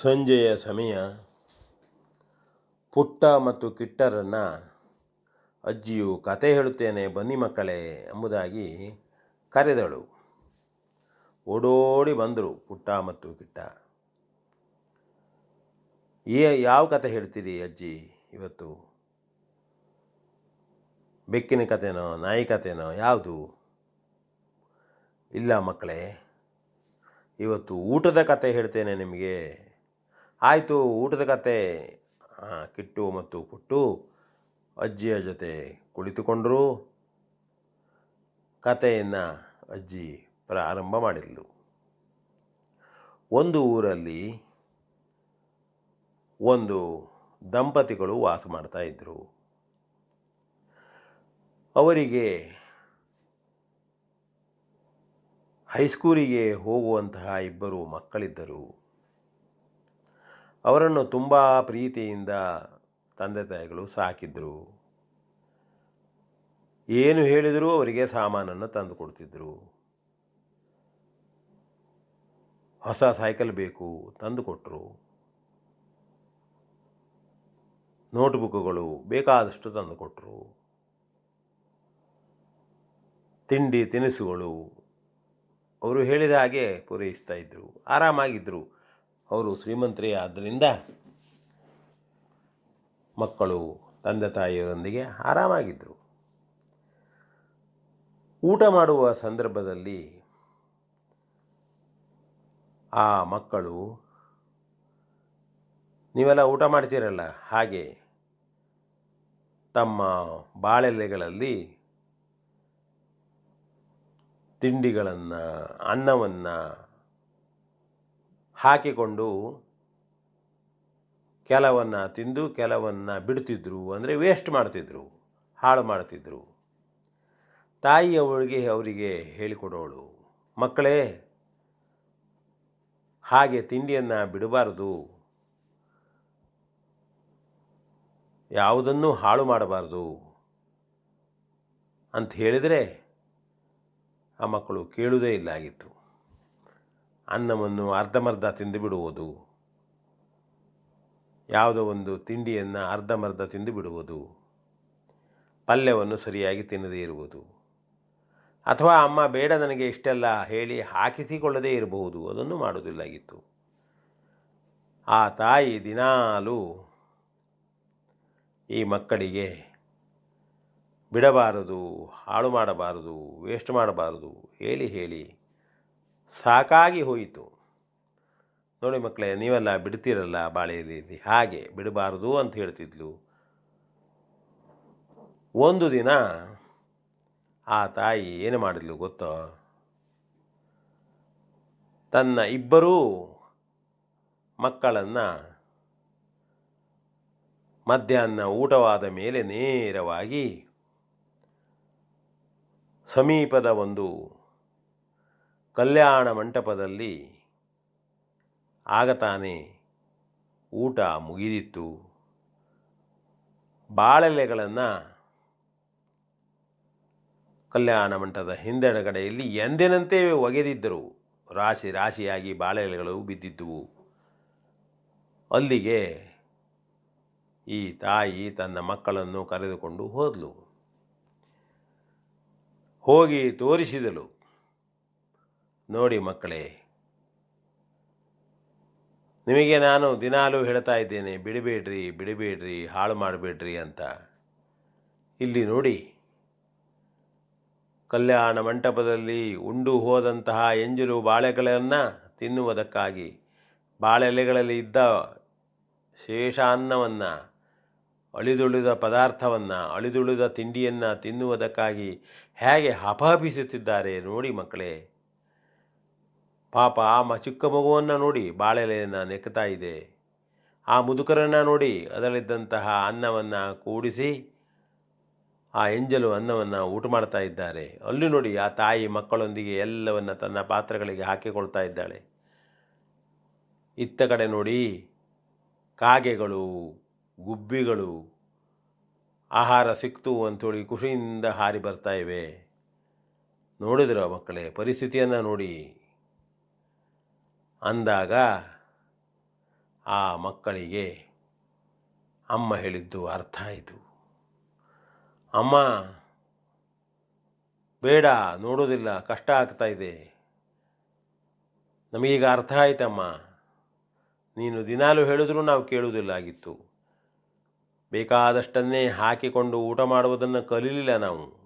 ಸಂಜೆಯ ಸಮಯ ಪುಟ್ಟ ಮತ್ತು ಕಿಟ್ಟರನ್ನು ಅಜ್ಜಿಯು ಕತೆ ಹೇಳುತ್ತೇನೆ ಬನ್ನಿ ಮಕ್ಕಳೇ ಎಂಬುದಾಗಿ ಕರೆದಳು. ಓಡೋಡಿ ಬಂದರು ಪುಟ್ಟ ಮತ್ತು ಕಿಟ್ಟ. ಏ, ಯಾವ ಕತೆ ಹೇಳ್ತೀರಿ ಅಜ್ಜಿ? ಇವತ್ತು ಬೆಕ್ಕಿನ ಕತೆನೋ, ನಾಯಿ ಕತೆನೋ, ಯಾವುದು? ಇಲ್ಲ ಮಕ್ಕಳೇ, ಇವತ್ತು ಊಟದ ಕತೆ ಹೇಳ್ತೇನೆ ನಿಮಗೆ. ಆಯಿತು, ಊಟದ ಕತೆ. ಕಿಟ್ಟು ಮತ್ತು ಪುಟ್ಟು ಅಜ್ಜಿಯ ಜೊತೆ ಕುಳಿತುಕೊಂಡರು. ಕತೆಯನ್ನು ಅಜ್ಜಿ ಪ್ರಾರಂಭ ಮಾಡಿದ್ಲು. ಒಂದು ಊರಲ್ಲಿ ಒಂದು ದಂಪತಿಗಳು ವಾಸ ಮಾಡ್ತಾ ಇದ್ದರು ಅವರಿಗೆ ಹೈಸ್ಕೂಲಿಗೆ ಹೋಗುವಂತಹ ಇಬ್ಬರು ಮಕ್ಕಳಿದ್ದರು. ಅವರನ್ನು ತುಂಬ ಪ್ರೀತಿಯಿಂದ ತಂದೆ ತಾಯಿಗಳು ಸಾಕಿದ್ರು. ಏನು ಹೇಳಿದರೂ ಅವರಿಗೆ ಸಾಮಾನನ್ನು ತಂದು ಕೊಡ್ತಿದ್ದರು ಹೊಸ ಸೈಕಲ್ ಬೇಕು ತಂದು ಕೊಟ್ಟರು ನೋಟ್ಬುಕ್ಗಳು ಬೇಕಾದಷ್ಟು ತಂದು ಕೊಟ್ಟರು ತಿಂಡಿ ತಿನಿಸುಗಳು. ಅವರು ಹೇಳಿದ ಹಾಗೆ ಪೂರೈಸ್ತಾ ಇದ್ದರು ಆರಾಮಾಗಿದ್ದರು ಅವರು ಶ್ರೀಮಂತರೇ ಆದ್ದರಿಂದ ಮಕ್ಕಳು, ತಂದೆ ತಾಯಿಯರೊಂದಿಗೆ ಆರಾಮಾಗಿದ್ದರು. ಊಟ ಮಾಡುವ ಸಂದರ್ಭದಲ್ಲಿ ಆ ಮಕ್ಕಳು, ನೀವೆಲ್ಲ ಊಟ ಮಾಡ್ತೀರಲ್ಲ, ಹಾಗೆ ತಮ್ಮ ಬಾಳೆಲೆಗಳಲ್ಲಿ ತಿಂಡಿಗಳನ್ನು, ಅನ್ನವನ್ನು ಹಾಕಿಕೊಂಡು ಕೆಲವನ್ನು ತಿಂದು ಕೆಲವನ್ನು ಬಿಡ್ತಿದ್ರು ಅಂದರೆ ವೇಸ್ಟ್ ಮಾಡ್ತಿದ್ರು, ಹಾಳು ಮಾಡ್ತಿದ್ರು. ತಾಯಿಯವಳಿಗೆ ಅವರಿಗೆ ಹೇಳಿಕೊಡೋಳು, ಮಕ್ಕಳೇ, ಹಾಗೆ ತಿಂಡಿಯನ್ನು ಬಿಡಬಾರ್ದು. ಯಾವುದನ್ನು ಹಾಳು ಮಾಡಬಾರ್ದು. ಅಂತ ಹೇಳಿದರೆ ಆ ಮಕ್ಕಳು ಕೇಳುವುದೇ ಇಲ್ಲ ಆಗಿತ್ತು. ಅನ್ನವನ್ನು ಅರ್ಧಮರ್ಧ ತಿಂದು ಬಿಡುವುದು ಯಾವುದೋ ಒಂದು ತಿಂಡಿಯನ್ನು ಅರ್ಧಮರ್ಧ ತಿಂದು ಬಿಡುವುದು ಪಲ್ಯವನ್ನು ಸರಿಯಾಗಿ ತಿನ್ನದೇ ಇರುವುದು. ಅಥವಾ ಅಮ್ಮ ಬೇಡ ನನಗೆ ಇಷ್ಟೆಲ್ಲ ಹೇಳಿ ಹಾಕಿಸಿಕೊಳ್ಳದೇ ಇರಬಹುದು, ಅದನ್ನು ಮಾಡುವುದಿಲ್ಲಾಗಿತ್ತು. ಆ ತಾಯಿ ದಿನಾಲೂ ಈ ಮಕ್ಕಳಿಗೆ ಬಿಡಬಾರದು, ಹಾಳು ಮಾಡಬಾರದು, ವೇಸ್ಟ್ ಮಾಡಬಾರದು, ಹೇಳಿ ಹೇಳಿ ಸಾಕಾಗಿ ಹೋಯಿತು. ನೋಡಿ ಮಕ್ಕಳೇ, ನೀವೆಲ್ಲ ಬಿಡ್ತೀರಲ್ಲ ಬಾಳೆಯಲ್ಲಿ ಹಾಗೆ ಬಿಡಬಾರದು ಅಂತ ಹೇಳ್ತಿದ್ಲು. ಒಂದು ದಿನ ಆ ತಾಯಿ ಏನು ಮಾಡಿದ್ಲು ಗೊತ್ತೋ? ತನ್ನ ಇಬ್ಬರೂ ಮಕ್ಕಳನ್ನು ಮಧ್ಯಾಹ್ನ ಊಟವಾದ ಮೇಲೆ ನೇರವಾಗಿ ಸಮೀಪದ ಒಂದು ಕಲ್ಯಾಣ ಮಂಟಪದಲ್ಲಿ ಆಗತಾನೆ ಊಟ ಮುಗಿದಿತ್ತು. ಬಾಳೆಲೆಗಳನ್ನು ಕಲ್ಯಾಣ ಮಂಟಪದ ಹಿಂದೆಡಗಡೆಯಲ್ಲಿ ಎಂದಿನಂತೆ ಒಗೆದಿದ್ದರು. ರಾಶಿ ರಾಶಿಯಾಗಿ ಬಾಳೆಲೆಗಳು ಬಿದ್ದಿದ್ದುವು. ಅಲ್ಲಿಗೆ ಈ ತಾಯಿ ತನ್ನ ಮಕ್ಕಳನ್ನು ಕರೆದುಕೊಂಡು ಹೋದಳು ಹೋಗಿ ತೋರಿಸಿದಳು. ನೋಡಿ ಮಕ್ಕಳೇ, ನಿಮಗೆ ನಾನು ದಿನಾಲೂ ಹೇಳ್ತಾ ಇದ್ದೇನೆ, ಬಿಡಬೇಡ್ರಿ ಬಿಡಬೇಡ್ರಿ, ಹಾಳು ಮಾಡಬೇಡ್ರಿ ಅಂತ. ಇಲ್ಲಿ ನೋಡಿ, ಕಲ್ಯಾಣ ಮಂಟಪದಲ್ಲಿ ಉಂಡು ಹೋದಂತಹ ಎಂಜಲು ಬಾಳೆಗಳನ್ನು ತಿನ್ನುವುದಕ್ಕಾಗಿ ಬಾಳೆಲೆಗಳಲ್ಲಿ ಇದ್ದ ಶೇಷ ಅನ್ನವನ್ನು ಅಳಿದುಳಿದ ಪದಾರ್ಥವನ್ನು, ಅಳಿದುಳಿದ ತಿಂಡಿಯನ್ನು ತಿನ್ನುವುದಕ್ಕಾಗಿ ಹೇಗೆ ಹಪಹಪಿಸುತ್ತಿದ್ದಾರೆ ನೋಡಿ ಮಕ್ಕಳೇ. ಪಾಪ ಆ ಮ ಚಿಕ್ಕ ಮಗುವನ್ನು ನೋಡಿ ಬಾಳೆಲೆಯನ್ನು ನೆಕ್ತಾ ಇದೆ. ಆ ಮುದುಕರನ್ನು ನೋಡಿ ಅದರಲ್ಲಿದ್ದಂತಹ ಅನ್ನವನ್ನು ಕೂಡಿಸಿ ಆ ಎಂಜಲು ಅನ್ನವನ್ನು ಊಟ ಮಾಡ್ತಾ ಇದ್ದಾರೆ. ಅಲ್ಲಿ ನೋಡಿ ಆ ತಾಯಿ ಮಕ್ಕಳೊಂದಿಗೆ ಎಲ್ಲವನ್ನು ತನ್ನ ಪಾತ್ರಗಳಿಗೆ ಹಾಕಿಕೊಳ್ತಾ ಇದ್ದಾಳೆ. ಇತ್ತ ಕಡೆ ನೋಡಿ ಕಾಗೆಗಳು, ಗುಬ್ಬಿಗಳು, ಆಹಾರ ಸಿಕ್ತು ಅಂಥೇಳಿ ಖುಷಿಯಿಂದ ಹಾರಿ ಬರ್ತಾ ಇವೆ. ನೋಡಿದ್ರ ಮಕ್ಕಳೇ, ಪರಿಸ್ಥಿತಿಯನ್ನು ನೋಡಿ. ಅಂದಾಗ ಆ ಮಕ್ಕಳಿಗೆ ಅಮ್ಮ ಹೇಳಿದ್ದು ಅರ್ಥ ಆಯಿತು. ಅಮ್ಮ, ಬೇಡ ನೋಡೋದಿಲ್ಲ ಕಷ್ಟ ಆಗ್ತಾ ಇದೆ. ನಮಗೀಗ ಅರ್ಥ ಆಯ್ತಮ್ಮ. ನೀನು ದಿನಾಲೂ ಹೇಳಿದ್ರೂ ನಾವು ಕೇಳುವುದಿಲ್ಲ ಆಗಿತ್ತು ಬೇಕಾದಷ್ಟನ್ನೇ ಹಾಕಿಕೊಂಡು ಊಟ ಮಾಡುವುದನ್ನು ಕಲೀಲಿಲ್ಲ ನಾವು.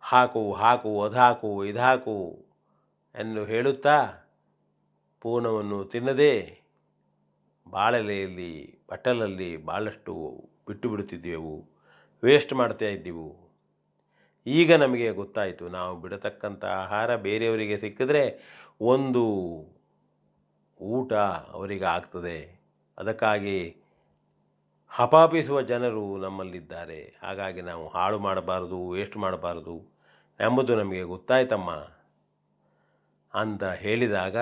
ಹಾಕು ಹಾಕು ಅದು ಹಾಕು ಇದು ಹಾಕು ಎಂದು ಹೇಳುತ್ತಾ ಪೂರ್ಣವನ್ನು ತಿನ್ನದೇ ಬಾಳೆಲೆಯಲ್ಲಿ, ಬಟ್ಟಲಲ್ಲಿ ಭಾಳಷ್ಟು ಬಿಟ್ಟು ಬಿಡುತ್ತಿದ್ದೆವು, ವೇಸ್ಟ್ ಮಾಡ್ತಾ ಇದ್ದೆವು. ಈಗ ನಮಗೆ ಗೊತ್ತಾಯಿತು, ನಾವು ಬಿಡತಕ್ಕಂಥ ಆಹಾರ ಬೇರೆಯವರಿಗೆ ಸಿಕ್ಕಿದ್ರೆ ಒಂದು ಊಟ ಅವರಿಗೆ ಆಗ್ತದೆ ಅದಕ್ಕಾಗಿ ಹಪಾಪಿಸುವ ಜನರು ನಮ್ಮಲ್ಲಿದ್ದಾರೆ. ಹಾಗಾಗಿ ನಾವು ಹಾಳು ಮಾಡಬಾರದು, ವೇಸ್ಟ್ ಮಾಡಬಾರದು ಎಂಬುದು ನಮಗೆ ಗೊತ್ತಾಯ್ತಮ್ಮ ಅಂತ ಹೇಳಿದಾಗ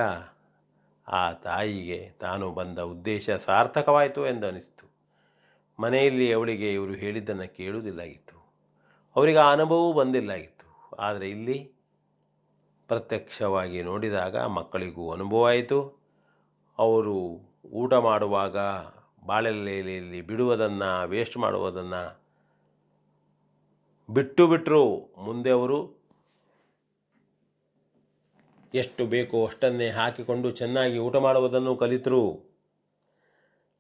ಆ ತಾಯಿಗೆ ತಾನು ಬಂದ ಉದ್ದೇಶ ಸಾರ್ಥಕವಾಯಿತು ಎಂದು ಅನಿಸಿತು ಮನೆಯಲ್ಲಿ ಅವಳಿಗೆ ಇವರು ಹೇಳಿದ್ದನ್ನು ಕೇಳುವುದಿಲ್ಲಾಗಿತ್ತು. ಅವರಿಗೆ ಆ ಅನುಭವವೂ ಬಂದಿಲ್ಲಾಗಿತ್ತು. ಆದರೆ ಇಲ್ಲಿ ಪ್ರತ್ಯಕ್ಷವಾಗಿ ನೋಡಿದಾಗ ಮಕ್ಕಳಿಗೂ ಅನುಭವ ಆಯಿತು. ಅವರು ಊಟ ಮಾಡುವಾಗ ಬಾಳೆಲೆಯಲ್ಲಿ ಬಿಡುವುದನ್ನು ವೇಸ್ಟ್ ಮಾಡುವುದನ್ನು ಬಿಟ್ಟು ಬಿಟ್ಟರು ಮುಂದೆ ಅವರು ಎಷ್ಟು ಬೇಕೋ ಅಷ್ಟನ್ನೇ ಹಾಕಿಕೊಂಡು ಚೆನ್ನಾಗಿ ಊಟ ಮಾಡುವುದನ್ನು ಕಲಿತರು.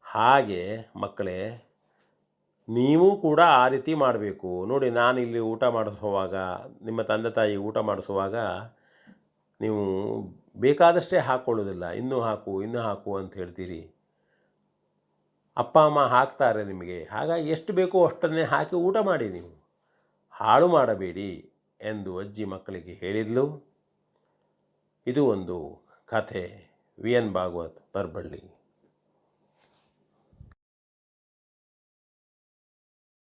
ಹಾಗೆ ಮಕ್ಕಳೇ, ನೀವು ಕೂಡ ಆ ರೀತಿ ಮಾಡಬೇಕು. ನೋಡಿ ನಾನು ಇಲ್ಲಿ ಊಟ ಮಾಡಿಸುವಾಗ, ನಿಮ್ಮ ತಂದೆ ತಾಯಿ ಊಟ ಮಾಡಿಸುವಾಗ ನೀವು ಬೇಕಾದಷ್ಟೇ ಹಾಕ್ಕೊಳ್ಳೋದಿಲ್ಲ ಇನ್ನೂ ಹಾಕು ಇನ್ನೂ ಹಾಕು ಅಂತ ಹೇಳ್ತೀರಿ. ಅಪ್ಪ, ಅಮ್ಮ ಹಾಕ್ತಾರೆ ನಿಮಗೆ. ಹಾಗಾಗಿ ಎಷ್ಟು ಬೇಕೋ ಅಷ್ಟನ್ನೇ ಹಾಕಿ ಊಟ ಮಾಡಿ ನೀವು. ಹಾಳು ಮಾಡಬೇಡಿ ಎಂದು ಅಜ್ಜಿ ಮಕ್ಕಳಿಗೆ ಹೇಳಿದ್ಲು. ಇದು ಒಂದು ಕಥೆ. V N Bhagwat Barballi.